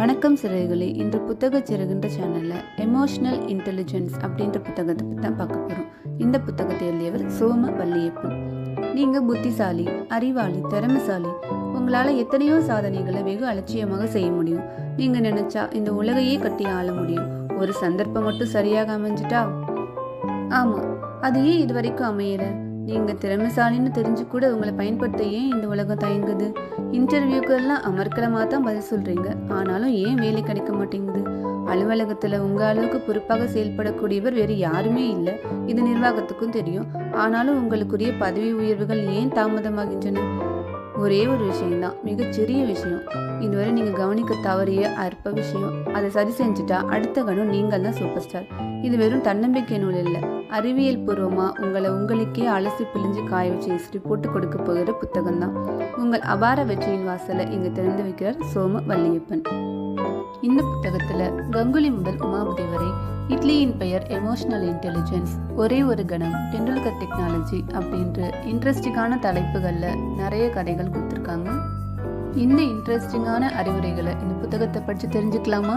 வணக்கம் சிறகுகளே. இன்று புத்தக சிறகுன்ற சேனலில் எமோஷனல் இன்டெலிஜென்ஸ் அப்படின்ற புத்தகத்தை பற்றி தான் பார்க்க போகிறோம் இந்த புத்தகத்தை எழுதியவர் சோம வள்ளியப்பன். நீங்கள் புத்திசாலி அறிவாளி திறமைசாலி உங்களால் எத்தனையோ சாதனைகளை வெகு அலட்சியமாக செய்ய முடியும். நீங்கள் நினச்சா இந்த உலகையே கட்டி ஆள முடியும். ஒரு சந்தர்ப்பம் மட்டும் சரியாக அமைஞ்சிட்டா? ஆமாம் அது ஏன் இதுவரைக்கும் அமையலை? நீங்கள் திறமைசாலின்னு தெரிஞ்சு கூட உங்களை பயன்படுத்த ஏன் இந்த உலகம் தயங்குது? இன்டர்வியூக்கு எல்லாம் அமர்க்கலமாக தான் பதில் சொல்கிறீங்க ஆனாலும் ஏன் வேலை கிடைக்க மாட்டேங்குது? அலுவலகத்தில் உங்கள் அளவுக்கு பொறுப்பாக செயல்படக்கூடியவர் வேறு யாருமே இல்லை. இது நிர்வாகத்துக்கும் தெரியும். ஆனாலும் உங்களுக்குரிய பதவி உயர்வுகள் ஏன் தாமதமாகின்றன? ஒரே ஒரு விஷயம்தான் மிகச்சிறிய விஷயம். இதுவரை நீங்கள் கவனிக்க தவறிய அற்ப விஷயம். அதை சரி செஞ்சுட்டா அடுத்த கணம் நீங்கள் தான் சூப்பர் ஸ்டார் இது வெறும் தன்னம்பிக்கை நூல் இல்லை. அறிவியல் பூர்வமாக உங்களை உங்களுக்கே அலசி பிழிஞ்சு காய வச்சு இஸ்டி போட்டு கொடுக்க போகிற புத்தகம் தான் உங்கள் அபார வெற்றியின் வாசலை இங்கு திறந்து வைக்கிறார் சோம வல்லியப்பன் இந்த புத்தகத்தில் கங்குலி முதல் உமாபதி வரை இட்லியின் பெயர் எமோஷனல் இன்டெலிஜென்ஸ் ஒரே ஒரு கணம் டெண்டுல்கர் டெக்னாலஜி அப்படின்ற இன்ட்ரெஸ்டிங்கான தலைப்புகளில் நிறைய கதைகள் கொடுத்துருக்காங்க. இந்த இன்ட்ரெஸ்டிங்கான அறிவுரைகளை இந்த புத்தகத்தை படித்து தெரிஞ்சுக்கலாமா?